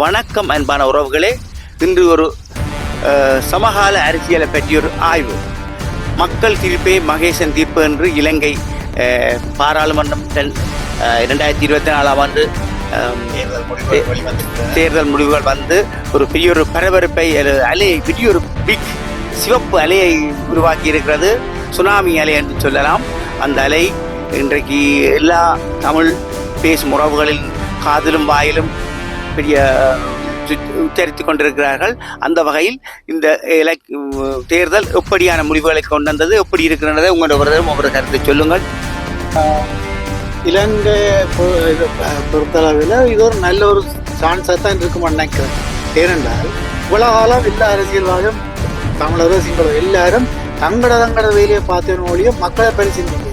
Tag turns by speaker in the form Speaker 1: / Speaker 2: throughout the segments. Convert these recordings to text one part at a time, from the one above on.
Speaker 1: வணக்கம் அன்பான உறவுகளே. இன்று ஒரு சமகால அரசியலை பற்றிய ஒரு ஆய்வு. மக்கள் தீர்ப்பே மகேசன் தீர்ப்பு என்று இலங்கை பாராளுமன்றம் இரண்டாயிரத்தி இருபத்தி நாலாம் ஆண்டு
Speaker 2: தேர்தல் முடிவுகள்
Speaker 1: வந்து ஒரு பெரிய ஒரு பரபரப்பை அலையை பெரிய ஒரு பிக் சிவப்பு அலையை உருவாக்கி இருக்கிறது சுனாமி அலை என்று சொல்லலாம். அந்த அலை இன்றைக்கு எல்லா தமிழ் பேசும் உறவுகளின் காதிலும் வாயிலும் பெரிய உச்சரித்து உச்சரித்துக் கொண்டிருக்கிறார்கள். அந்த வகையில் இந்த இலக் தேர்தல் எப்படியான முடிவுகளை கொண்டு வந்தது எப்படி இருக்கிறதை உங்களோட ஒருவரும் ஒவ்வொரு கருத்தை சொல்லுங்கள்.
Speaker 3: இலங்கை இது பொறுத்தளவில் இது ஒரு நல்ல ஒரு சான்ஸாக தான் இருக்குமா நினைக்கிறேன். ஏனென்றால் உலகாலம் எல்லா அரசியல்வாதியும் தமிழரோ சிங்களோ எல்லாரும் தங்கட தங்கட வேலையை பார்த்தேன் ஒழிய மக்களை பரிசீலிக்க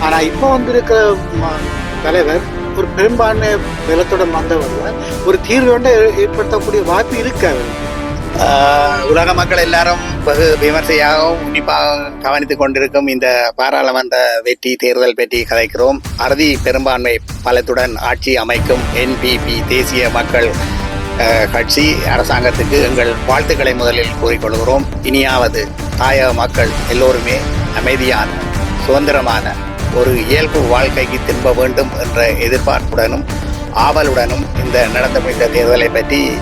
Speaker 3: ஆனால் இப்போ வந்திருக்கிற ம- தலைவர் ஒரு பெரும்பான்மை நிலத்துடன் வந்தவர் ஒரு தீர்வுண்டை ஏற்படுத்தக்கூடிய வாய்ப்பு இருக்காது
Speaker 2: உலக மக்கள் எல்லாரும் வெகு விமர்சையாகவும் உன்னிப்பாக கவனித்துக் கொண்டிருக்கும் இந்த பாராளுமன்ற வெற்றி தேர்தல் பற்றி கதைக்கிறோம். அறுதி பெரும்பான்மை பலத்துடன் ஆட்சி அமைக்கும் என்பிபி தேசிய மக்கள் கட்சி அரசாங்கத்துக்கு எங்கள் வாழ்த்துக்களை முதலில் கூறிக்கொள்கிறோம். இனியாவது தாயக மக்கள் எல்லோருமே அமைதியான சுதந்திரமான ஒரு இயல்பு வாழ்க்கைக்கு திரும்ப வேண்டும் என்ற எதிர்பார்ப்புடனும் ஆவலுடனும் இந்த நடந்து முடிந்த தேர்தலை பற்றி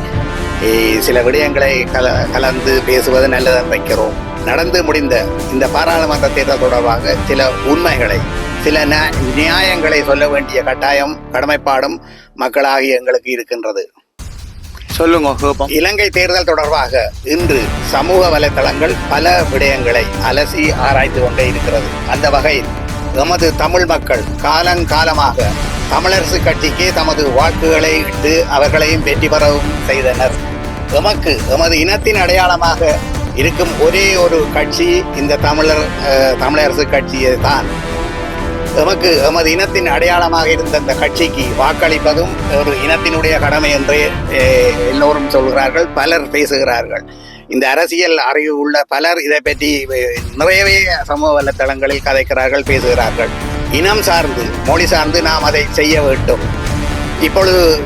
Speaker 2: சில விடயங்களை கல கலந்து பேசுவது நல்லதென்று வைக்கிறோம். நடந்து முடிந்த இந்த பாராளுமன்ற தேர்தல் தொடர்பாக சில உண்மைகளை சில நியா- நியாயங்களை சொல்ல வேண்டிய கட்டாயம் கடமைப்பாடும் மக்களாகிய எங்களுக்கு இருக்கின்றது.
Speaker 1: சொல்லுங்க
Speaker 2: இலங்கை தேர்தல் தொடர்பாக இன்று சமூக வலைத்தளங்கள் பல விடயங்களை அலசி ஆராய்ந்து கொண்டே இருக்கிறது. அந்த வகையில் எமது தமிழ் மக்கள் காலங்காலமாக தமிழரசு கட்சிக்கு தமது வாக்குகளை இட்டு அவர்களையும் வெற்றி பெறவும் செய்தனர். எமக்கு எமது இனத்தின் அடையாளமாக இருக்கும் ஒரே ஒரு கட்சி இந்த தமிழர் தமிழரசு கட்சியை தான். எமக்கு எமது இனத்தின் அடையாளமாக இருந்த அந்த கட்சிக்கு வாக்களிப்பதும் ஒரு இனத்தினுடைய கடமை என்று எல்லோரும் சொல்கிறார்கள் பலர் பேசுகிறார்கள். இந்த அரசியல் அறிவு உள்ள பலர் இதை பற்றி நிறையவே சமூக வலைத்தளங்களில் கதைக்கிறார்கள் பேசுகிறார்கள். இனம் சார்ந்து மொழி சார்ந்து நாம் அதை செய்ய வேண்டும். இப்பொழுது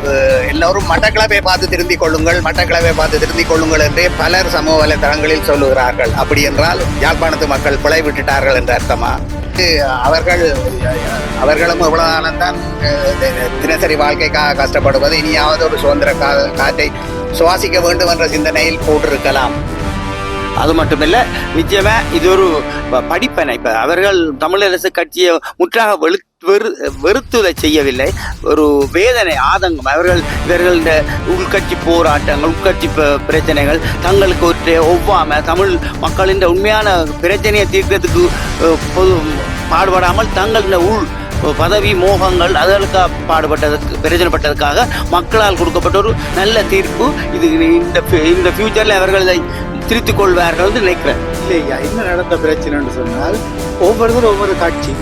Speaker 2: எல்லோரும் மட்டக்களப்பை பார்த்து திருந்திக் கொள்ளுங்கள் மட்டக்களப்பை பார்த்து திருந்திக் கொள்ளுங்கள் என்றே பலர் சமூக வலைதளங்களில் சொல்லுகிறார்கள். அப்படி என்றால் யாழ்ப்பாணத்து மக்கள் பிழை விட்டுட்டார்கள் என்ற அர்த்தமா? அவர்கள் அவர்களும் இவ்வளவுதான் தான் தினசரி வாழ்க்கைக்காக கஷ்டப்படுவது இனியாவது ஒரு சுதந்திர கா- காற்றை சுவாசிக்க வேண்டும் என்ற சிந்தனையில் போட்டிருக்கலாம்.
Speaker 1: அது மட்டுமில்ல நிச்சயமா இது ஒரு படிப்பனை இப்ப அவர்கள் தமிழரசு கட்சியை முற்றாக வெளு வெறு வெறுத்துதை செய்யவில்லை. ஒரு வேதனை ஆதங்கம். அவர்கள் இவர்கள் இந்த உள்கட்சி போராட்டங்கள் உட்கட்சி ப- பிரச்சனைகள் தங்களுக்கு ஒரு ஒவ்வாம தமிழ் மக்களின் உண்மையான பிரச்சனையை தீர்க்கிறதுக்கு பொது பாடுபடாமல் தங்கள் இந்த உள் பதவி மோகங்கள் அதற்காக பாடுபட்டதற்கு பிரச்சனைப்பட்டதற்காக மக்களால் கொடுக்கப்பட்ட ஒரு நல்ல தீர்ப்பு. இது இந்த இந்த ஃபியூச்சரில் அவர்கள் இதை திருத்திக் கொள்வார்கள் நினைக்கிறேன்.
Speaker 3: இல்லையா? என்ன நடந்த பிரச்சனைன்னு சொன்னால் ஒவ்வொருத்தரும் ஒவ்வொரு கட்சி.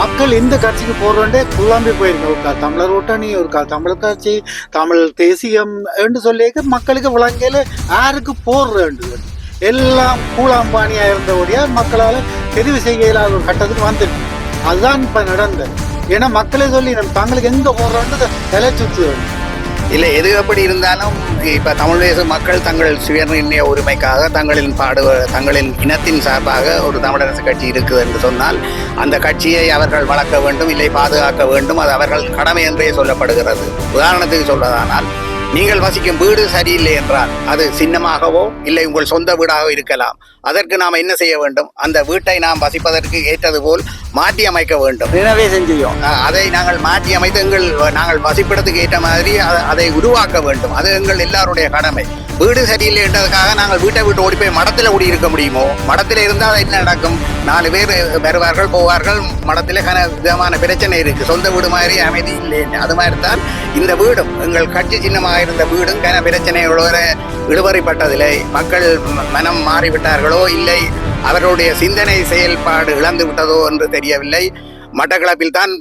Speaker 3: மக்கள் எந்த கட்சிக்கு போறோண்டே குழம்பி போயிருக்க ஒருக்கா தமிழர் கூட்டணி ஒரு தமிழர் கட்சி தமிழ் தேசியம் என்று சொல்லிக்க மக்களுக்கு விளங்கையில் யாருக்கு போடுறது எல்லாம் கூழாம்பானியா இருந்தபடியா மக்களால் தெரிவு செய்ய இயலாத ஒரு கட்டத்துக்கு வந்துட்டு அதுதான் இப்ப நடந்தது. ஏன்னா மக்களே சொல்லி நம்ம தங்களுக்கு எங்க போடுறோன்றது தலை சுத்து
Speaker 2: இல்லை எது எப்படி இருந்தாலும் இப்போ தமிழ் தேச மக்கள் தங்கள் சுயநிர்ணய உரிமைக்காக தங்களின் பாடு தங்களின் இனத்தின் சார்பாக ஒரு தமிழரசு கட்சி இருக்குது என்று சொன்னால் அந்த கட்சியை அவர்கள் வளர்க்க வேண்டும் இல்லை பாதுகாக்க வேண்டும் அது அவர்கள் கடமை என்றே சொல்லப்படுகிறது. உதாரணத்துக்கு சொல்வதானால் நீங்கள் வசிக்கும் வீடு சரியில்லை என்றால் அது சின்னமாகவோ இல்லை உங்கள் சொந்த வீடாக இருக்கலாம். அதற்கு நாம் என்ன செய்ய வேண்டும்? அந்த வீட்டை நாம் வசிப்பதற்கு ஏற்றது போல் மாற்றி அமைக்க வேண்டும்.
Speaker 1: ரினோவேஷன் செய்யும்
Speaker 2: அதை நாங்கள் மாற்றி அமைத்து எங்கள் நாங்கள் வசிப்பிடத்துக்கு ஏற்ற மாதிரி அதை உருவாக்க வேண்டும். அது எங்கள் எல்லாருடைய கடமை. வீடு சரியில்லை என்றதுக்காக நாங்கள் வீட்டை விட்டு ஓடி போய் மடத்தில் ஓடி இருக்க முடியுமோ? மடத்தில் இருந்தால் என்ன நடக்கும்? நாலு பேர் வருவார்கள் போவார்கள். மடத்தில் கன விதமான பிரச்சனை இருக்கு. சொந்த வீடு மாதிரி அமைதி இல்லை. அது மாதிரி தான் இந்த வீடும். எங்கள் கட்சி சின்னமாக இருந்த வீடும் கன பிரச்சனைகளோட இழுபறிப்பட்டதில்லை. மக்கள் மனம் மாறிவிட்டார்களோ இல்லை அவர்களுடைய சிந்தனை செயல்பாடு இழந்து விட்டதோ என்று தெரியவில்லை. மட்டக்களப்பில் தான்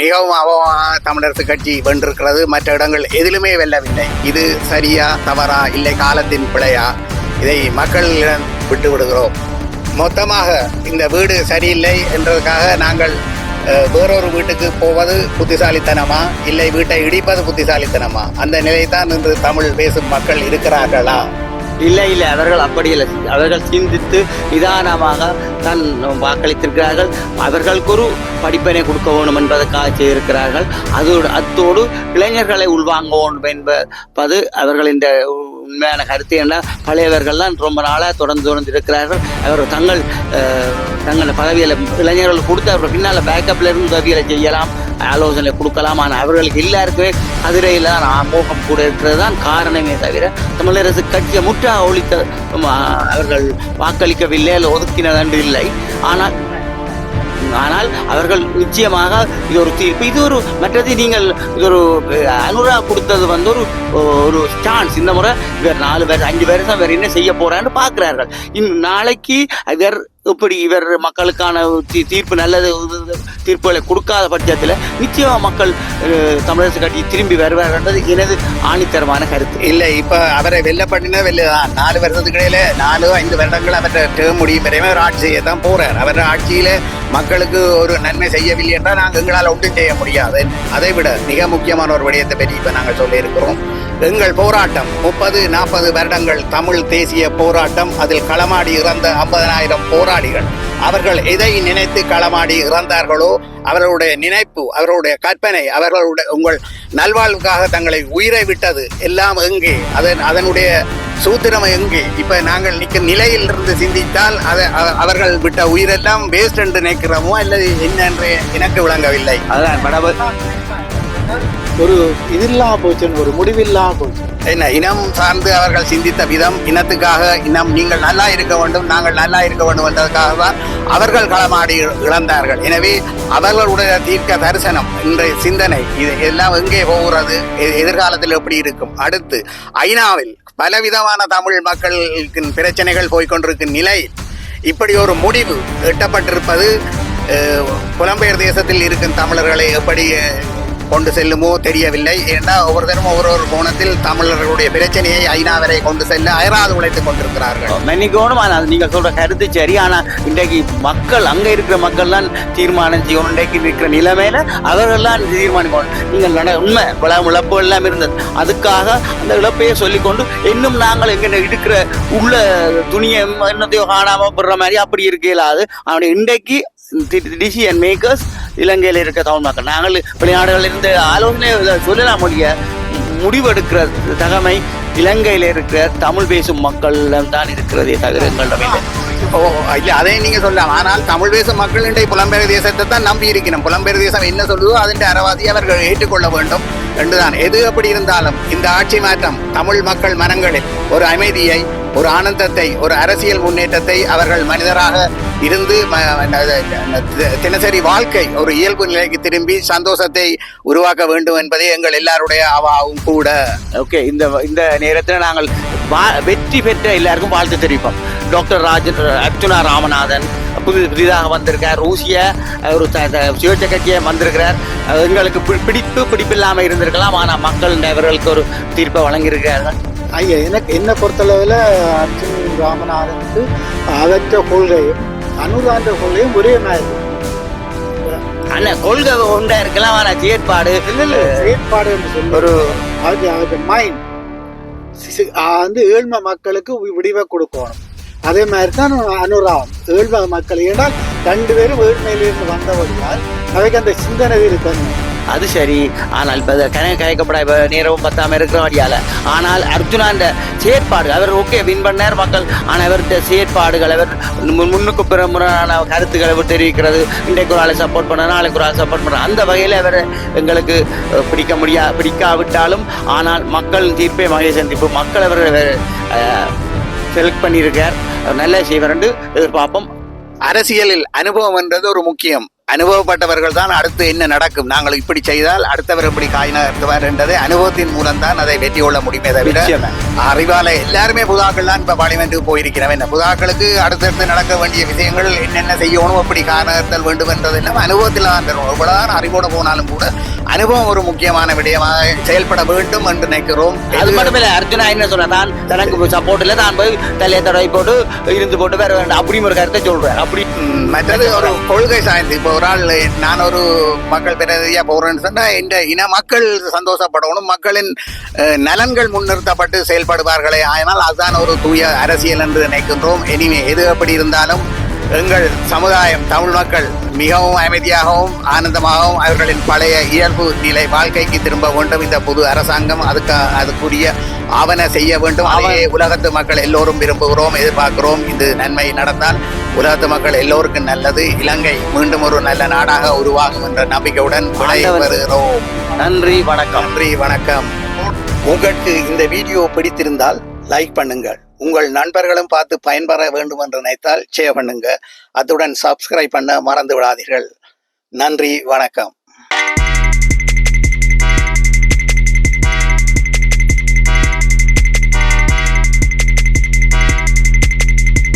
Speaker 2: மிகவும் அவமாக தமிழரசு கட்சி வென்றிருக்கிறது. மற்ற இடங்கள் எதிலுமே வெல்லவில்லை. இது சரியா தவறா இல்லை காலத்தின் பிழையா? இதை மக்களிடம் விட்டு விடுகிறோம் மொத்தமாக இந்த வீடு சரியில்லை என்றதுக்காக நாங்கள் வேறொரு வீட்டுக்கு போவது புத்திசாலித்தனமா? இல்லை வீட்டை இடிப்பது புத்திசாலித்தனமா? அந்த நிலைதான் இன்று தமிழ் பேசும் மக்கள் இருக்கிறார்களா?
Speaker 1: இல்லை இல்லை அவர்கள் அப்படி இல்லை. அவர்கள் சிந்தித்து நிதானமாக தான் வாக்களித்திருக்கிறார்கள். அவர்களுக்கு ஒரு படிப்பினை கொடுக்க வேண்டும் என்பதற்காக செய்திருக்கிறார்கள். அதோடு அத்தோடு இளைஞர்களை உள்வாங்க வேண்டும் என்பது அவர்கள் இந்த உண்மையான கருத்து என்ன? பழையவர்கள் தான் ரொம்ப நாளாக தொடர்ந்து தொடர்ந்து இருக்கிறார்கள். அவர் தங்கள் தங்கள் பதவியில் இளைஞர்கள் கொடுத்து அவர் பின்னால் பேக்கப்ல இருந்து உதவிகளை செய்யலாம் ஆலோசனை கொடுக்கலாம். ஆனால் அவர்களுக்கு எல்லாருக்குமே அதிரையில் மோகம் கூட இருக்கிறது தான் காரணமே தவிர தமிழரசு கட்சியை முற்றாக ஒழித்த அவர்கள் வாக்களிக்கவில்லை அல்ல ஒதுக்கினது இல்லை. ஆனால் ஆனால் அவர்கள் நிச்சயமாக இது ஒரு தீர்ப்பு இது ஒரு மற்றது நீங்கள் இது ஒரு அனுரா கொடுத்தது வந்து ஒரு ஒரு சான்ஸ் இந்த முறை இவர் நாலு பேர் அஞ்சு வருஷம் வேறு என்ன செய்ய போறான்னு பார்க்குறார்கள். இன் நாளைக்கு இவர் இப்படி இவர் மக்களுக்கான தீ- தீர்ப்பு நல்லது தீர்ப்புகளை கொடுக்காத பட்சத்தில் நிச்சயமா மக்கள் தமிழரசு கட்சி திரும்பி வருவார்ன்றது எனது ஆணித்தரமான கருத்து.
Speaker 2: இல்லை இப்ப அவரை வெல்ல வெளில தான். நாலு வருடத்துக்கிடையில நாலு ஐந்து வருடங்கள் அவரை டேர்ம் முடியும் வரையுமே அவர் ஆட்சி செய்ய தான் போறார். அவர் ஆட்சியில் மக்களுக்கு ஒரு நன்மை செய்யவில்லை என்றால் நாங்கள் எங்களால் ஒன்றும் செய்ய முடியாது. அதை விட மிக முக்கியமான ஒரு விடயத்தை பற்றி இப்ப நாங்கள் சொல்லியிருக்கிறோம். எங்கள் போராட்டம் முப்பது நாற்பது வருடங்கள் தமிழ் தேசிய போராட்டம் அதில் களமாடி இறந்த ஐம்பதனாயிரம் போராளிகள். அவர்கள் எதை நினைத்து களமாடி இறந்தார்களோ அவர்களுடைய நினைப்பு அவர்களுடைய கற்பனை அவர்களுடைய உங்கள் நல்வாழ்வுக்காக தங்களை உயிரை விட்டது எல்லாம் எங்கே? அதன் அதனுடைய சூத்திரம் எங்கே? இப்ப நாங்கள் நிற்கும் நிலையில் இருந்து சிந்தித்தால் அதை அவர்கள் விட்ட உயிரெல்லாம் வேஸ்ட் என்று நினைக்கிறோமோ அல்லது என்ன என்று எனக்கு விளங்கவில்லை.
Speaker 1: அதுதான்
Speaker 3: ஒரு இதில்லாம போச்சுன்னு ஒரு முடிவில்லாம போச்சு.
Speaker 2: என்ன இனம் சார்ந்து அவர்கள் சிந்தித்த விதம் இனத்துக்காக இனம் நீங்கள் நல்லா இருக்க வேண்டும் நாங்கள் நல்லா இருக்க வேண்டும் என்பதற்காக தான் அவர்கள் களமாடி இழந்தார்கள். எனவே அவர்களுடைய தீர்க்க தரிசனம் இன்றைய சிந்தனை இது எல்லாம் எங்கே போகிறது எதிர்காலத்தில் எப்படி இருக்கும்? அடுத்து ஐநாவில் பலவிதமான தமிழ் மக்களுக்கு பிரச்சனைகள் போய்கொண்டிருக்கும் நிலையில் இப்படி ஒரு முடிவு எட்டப்பட்டிருப்பது புலம்பெயர் தேசத்தில் இருக்கும் தமிழர்களை எப்படி கொண்டு செல்லுமோ தெரியவில்லை. ஏன்னா ஒவ்வொருத்தரும் ஒவ்வொரு ஒரு கோணத்தில் தமிழர்களுடைய பிரச்சனையை ஐநா வரை கொண்டு செல்ல அயராது உழைத்துக் கொண்டிருக்கிறார்கள்.
Speaker 1: மன்னிக்கணும் ஆனால் நீங்க சொல்ற கருத்து சரி. ஆனா இன்றைக்கு மக்கள் அங்க இருக்கிற மக்கள் தான் தீர்மானம் செய்யணும். இன்றைக்கு இருக்கிற நிலைமையில அவர்கள் தான் தீர்மானிக்கணும். நீங்கள் நட உண்மை பல இழப்பு எல்லாம் இருந்தது. அதுக்காக அந்த இழப்பையே சொல்லிக்கொண்டு இன்னும் நாங்கள் எங்க இருக்கிற உள்ள துணியை என்னத்தையோ காணாம போடுற மாதிரி அப்படி இருக்க இயலாது அவனுடைய இன்றைக்கு டிசிஷன் மேக்கர்ஸ் இலங்கையில் இருக்க தமிழ் மக்கள். நாங்கள் வெளிநாடுகளில் இருந்து ஆலோசனை சொல்லலாம் முடிய முடிவெடுக்கிற தகமை இலங்கையில் இருக்கிற தமிழ் பேசும் மக்களிடம் தான் இருக்கிறதே தவிர எங்களிடம்
Speaker 2: ஓ இல்ல அதை நீங்க சொல்லலாம். ஆனால் தமிழ் பேசும் மக்கள் இன்றைய புலம்பெயர் தேசத்தை தான் நம்பி இருக்கிறோம். புலம்பெயர் தேசம் என்ன சொல்லுதோ அதன் அறவாதி அவர்கள் ஏற்றுக்கொள்ள வேண்டும் என்றுதான். எது அப்படி இருந்தாலும் இந்த ஆட்சி மாற்றம் தமிழ் மக்கள் மனங்களில் ஒரு அமைதியை ஒரு ஆனந்தத்தை ஒரு அரசியல் முன்னேற்றத்தை அவர்கள் மனிதராக இருந்து தினசரி வாழ்க்கை ஒரு இயல்பு நிலைக்கு திரும்பி சந்தோஷத்தை உருவாக்க வேண்டும் என்பதே எங்கள் எல்லாருடைய அவாவும் கூட.
Speaker 1: ஓகே இந்த இந்த நேரத்தில் நாங்கள் வா- வெற்றி பெற்ற எல்லாருக்கும் வாழ்த்து தெரிவிப்போம். டாக்டர் ராஜ அர்ச்சுனா ராமநாதன் புது புதிதாக வந்திருக்கார். ரூசிய ஒரு சுயேட்சை கட்சியை வந்திருக்கிறார். எங்களுக்கு பி- பிடிப்பு பிடிப்பில்லாமல் இருந்திருக்கலாம். ஆனால் மக்கள் அவர்களுக்கு ஒரு தீர்ப்பை வழங்கியிருக்கிறார்கள்.
Speaker 3: ஐயா எனக்கு என்ன பொறுத்தளவில் அர்ஜுன் ராமநாதனுக்கு அவற்ற கொள்கையும் அனுராந்த கொள்கையும் ஒரே மாதிரி.
Speaker 1: ஆனால் கொள்கை ஒன்றா இருக்கலாம் ஆனால் செயற்பாடு.
Speaker 3: செயற்பாடு
Speaker 1: ஒரு
Speaker 3: அது அது மைண்ட் வந்து ஏழ்மை மக்களுக்கு விடிவை கொடுக்கணும். அதே மாதிரி தான் அனுராகம் ஏழ்மை மக்கள் ஏனால் ரெண்டு பேரும் ஏழ்மையிலிருந்து வந்தவர்களால் அவைக்கு அந்த சிந்தனை இருக்கணும்.
Speaker 1: அது சரி. ஆனால் இப்போ கணக்கு கயக்கப்பட இப்போ நேரமும் பத்தாமல் இருக்கிற வழியால். ஆனால் அர்ஜுனா அந்த செயற்பாடு அவர் ஓகே வின் பண்ணார் மக்கள். ஆனால் அவர்கிட்ட செயற்பாடுகள் அவர் முன்னுக்கு பிறமுறான கருத்துக்களை அவர் தெரிவிக்கிறது. இன்றைக்கு ஒரு ஆளை சப்போர்ட் பண்ண நாளைக்கு ஒரு ஆள் சப்போர்ட் பண்ண. அந்த வகையில் அவர் எங்களுக்கு பிடிக்க முடியா பிடிக்காவிட்டாலும் ஆனால் மக்கள் தீர்ப்பே மகேசன் தீர்ப்பு மக்கள் அவர் செலக்ட் பண்ணியிருக்கார். நல்ல செய்வர் என்று எதிர்பார்ப்போம்.
Speaker 2: அரசியலில் அனுபவம் என்றது ஒரு முக்கியம். அனுபவப்பட்டவர்கள் தான் அடுத்து என்ன நடக்கும்? நாங்கள் இப்படி செய்தால் அடுத்தவர் எப்படி காய் நகர்த்துவார் என்றதை அனுபவத்தின் மூலம் தான் அதை வெற்றி கொள்ள முடியுமே தவிர. அறிவால எல்லாருமே புதாக்கள் தான் இப்ப பார்லிமெண்ட்டுக்கு போயிருக்கிறோம் என்ன? புதாக்களுக்கு அடுத்தடுத்து நடக்க வேண்டிய விஷயங்கள் என்னென்ன செய்யணும் எப்படி காய் நகர்த்தல் வேண்டும் என்றதெல்லாம் அனுபவத்தில் தான் தரும் எவ்வளவுதான் அறிவோட போனாலும் கூட அனுபவம் ஒரு முக்கியமான விடயமாக செயல்பட வேண்டும் என்று நினைக்கிறோம்.
Speaker 1: அது மட்டும் இல்ல அர்ஜுனா என்ன சொன்னா தான் தனக்கு சப்போர்ட் இல்ல தான் போய் தலையை தடவை போட்டு இருந்து போட்டு வேற வேண்டாம் அப்படின்னு ஒரு கருத்தை சொல்றாரு. அப்படி
Speaker 2: மற்றது ஒரு கொள்கை சாய்ந்து. இப்போ ஒரு ஆள் நான் ஒரு மக்கள் பிரதிநிதியா போறேன்னு சொன்னா இந்த இன மக்கள் சந்தோஷப்படணும். மக்களின் நலன்கள் முன்னிறுத்தப்பட்டு செயல்படுவார்களே. ஆனால் அதுதான் ஒரு தூய அரசியல் என்று நினைக்கின்றோம். இனிமே எது எப்படி இருந்தாலும் எங்கள் சமுதாயம் தமிழ் மக்கள் மிகவும் அமைதியாகவும் ஆனந்தமாகவும் அவர்களின் பழைய இயல்பு நிலை வாழ்க்கைக்கு திரும்ப வேண்டும். இந்த புது அரசாங்கம் அதுக்கு அதுக்குரிய ஆவண செய்ய வேண்டும். அதையே உலகத்து மக்கள் எல்லோரும் விரும்புகிறோம் எதிர்பார்க்கிறோம். இது நன்மை நடந்தால் உலகத்து மக்கள் எல்லோருக்கும் நல்லது. இலங்கை மீண்டும் ஒரு நல்ல நாடாக உருவாகும் என்ற நம்பிக்கையுடன் விடைபெறுகிறோம்
Speaker 1: நன்றி வணக்கம்.
Speaker 2: நன்றி வணக்கம். உங்களுக்கு இந்த வீடியோ பிடித்திருந்தால் லைக் பண்ணுங்கள். உங்கள் நண்பர்களும் பார்த்து பயன்பெற வேண்டும் என்று நினைத்தால் ஷேர் பண்ணுங்க. அத்துடன் சப்ஸ்கிரைப் பண்ண மறந்து விடாதீர்கள். நன்றி வணக்கம்.